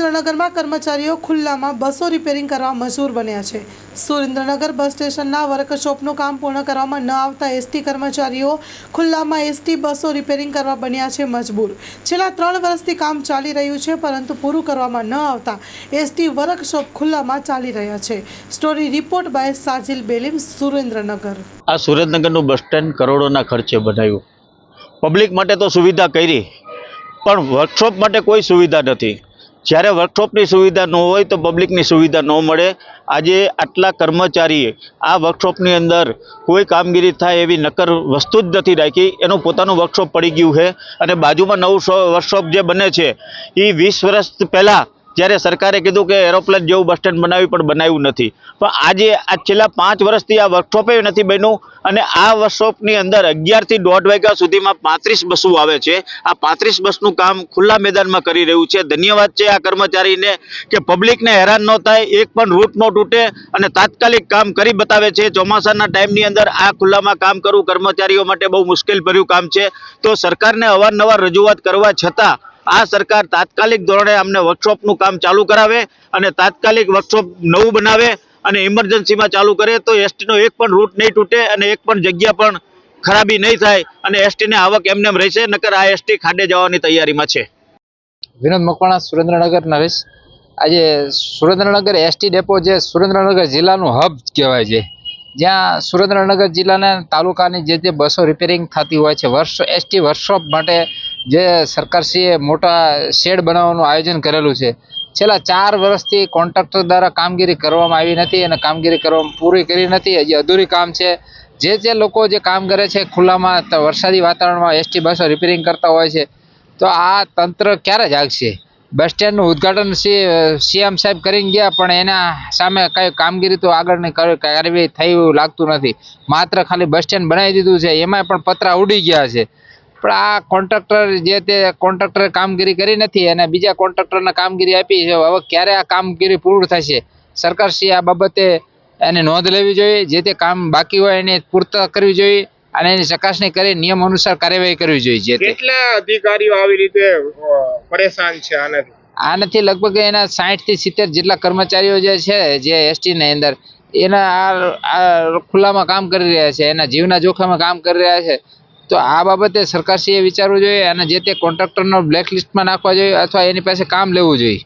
સુરેન્દ્રનગરમાં કર્મચારીઓ ખુલ્લામાં બસો રિપેરિંગ કરવા મજૂર બન્યા છે. સુરેન્દ્રનગર બસ સ્ટેશનના વર્કશોપનું કામ પૂર્ણ કરવામાં ન આવતા એસટી કર્મચારીઓ ખુલ્લામાં એસટી બસો રિપેરિંગ કરવા બન્યા છે મજબૂર. છેલ્લા ત્રણ વર્ષથી કામ ચાલી રહ્યું છે, પરંતુ પૂરું કરવામાં ન આવતા એસટી વર્કશોપ ખુલ્લામાં ચાલી રહ્યા છે. Story report by Sajil Belim, Surendranagar. આ સુરેન્દ્રનગરનું બસ સ્ટેન્ડ કરોડોના ખર્ચે બનાવ્યું. પબ્લિક માટે તો સુવિધા કરી, પણ વર્કશોપ માટે કોઈ સુવિધા નથી. જ્યારે વર્કશોપની સુવિધા ન હોય તો પબ્લિકની સુવિધા ન મળે. આજે આટલા કર્મચારીએ આ વર્કશોપની અંદર કોઈ કામગીરી થાય એવી નક્કર વસ્તુ જ નથી રાખી. એનું પોતાનું વર્કશોપ પડી ગયું છે અને બાજુમાં નવું વર્કશોપ જે બને છે એ વીસ વર્ષ પહેલાં જ્યારે સરકારે કીધું કે એરોપ્લેન જેવું બસ સ્ટેન્ડ બનાવ્યું પણ બનાવ્યું નથી. પણ આજે આ છેલ્લા પાંચ વર્ષથી આ વર્કશોપે નથી બન્યું અને આ વર્કશોપની અંદર અગિયારથી દોઢ વાગ્યા સુધીમાં પાંત્રીસ બસો આવે છે. આ પાંત્રીસ બસનું કામ ખુલ્લા મેદાનમાં કરી રહ્યું છે. ધન્યવાદ છે આ કર્મચારીને કે પબ્લિકને હેરાન ન થાય, એક પણ રૂટ ન તૂટે અને તાત્કાલિક કામ કરી બતાવે છે. ચોમાસાના ટાઈમની અંદર આ ખુલ્લામાં કામ કરવું કર્મચારીઓ માટે બહુ મુશ્કેલ ભર્યું કામ છે. તો સરકારને અવારનવાર રજૂઆત કરવા છતાં આ સરકાર તાત્કાલિક ધોરણે અમને વર્કશોપનું કામ ચાલુ કરાવે અને તાત્કાલિક વર્કશોપ નવું બનાવે અને ઇમરજન્સીમાં ચાલુ કરે તો એસટીનો એક પણ રૂટ નહીં તૂટે અને એક પણ જગ્યા પણ ખરાબી નહીં થાય અને એસટીને આવક એમનેમ રહેશે, નકર આ એસટી ખાડે જવાની તૈયારીમાં છે. વિનોદ મકવાણા, સુરેન્દ્રનગર નવેશ. આજે સુરેન્દ્રનગર એસટી ડેપો જે સુરેન્દ્રનગર જિલ્લાનું હબ કહેવાય છે. જ્યાં સુરેન્દ્રનગર જિલ્લાના તાલુકાની જે જે બસો રિપેરિંગ થતી હોય છે. વર્ષ એસટી વર્કશોપ માટે જે સરકારશ્રીએ મોટા શેડ બનાવવાનું આયોજન કરેલું છે. છેલ્લા ચાર વર્ષથી કોન્ટ્રાક્ટર દ્વારા કામગીરી કરવામાં આવી નથી અને કામગીરી કરવામાં પૂરી કરી નથી. હજી અધૂરી કામ છે. જે જે લોકો જે કામ કરે છે, ખુલ્લામાં વરસાદી વાતાવરણમાં એસટી બસો રિપેરિંગ કરતા હોય છે, તો આ તંત્ર ક્યારે જાગશે? બસ સ્ટેન્ડનું ઉદ્ઘાટન સીએમ સાહેબ કરીને ગયા, પણ એના સામે કઈ કામગીરી તો આગળની કર- કાર્યવાહી થઈ લાગતું નથી. માત્ર ખાલી બસ સ્ટેન્ડ બનાવી દીધું છે. એમાંય પણ પતરા ઉડી ગયા છે. પણ આ કોન્ટ્રાક્ટર જે તે કોન્ટ્રાક્ટરે કામગીરી કરી નથી અને બીજા કોન્ટ્રાક્ટરને કામગીરી આપી છે હવે ક્યારે આ કામગીરી પૂર્ણ થશે? સરકારશ્રીએ આ બાબતે એની નોંધ લેવી જોઈએ જે તે કામ બાકી હોય એની પૂરતા કરવી જોઈએ અને એની ચકાસણી કરી નિયમ અનુસાર કાર્યવાહી કરવી જોઈએ જે કેટલા અધિકારીઓ આવી રીતે પરેશાન છે આનાથી? આનાથી લગભગ એના સાઠથી સિત્તેર જેટલા કર્મચારીઓ જે છે જે એસટી ની અંદર એના આ આ ખુલ્લામાં કામ કરી રહ્યા છે એના જીવના જોખમે કામ કરી રહ્યા છે. તો આ બાબતે સરકારશ્રીએ વિચારવું જોઈએ અને જે તે કોન્ટ્રાક્ટરનો બ્લેક લિસ્ટમાં નાખવા જોઈએ અથવા એની પાસે કામ લેવું જોઈએ.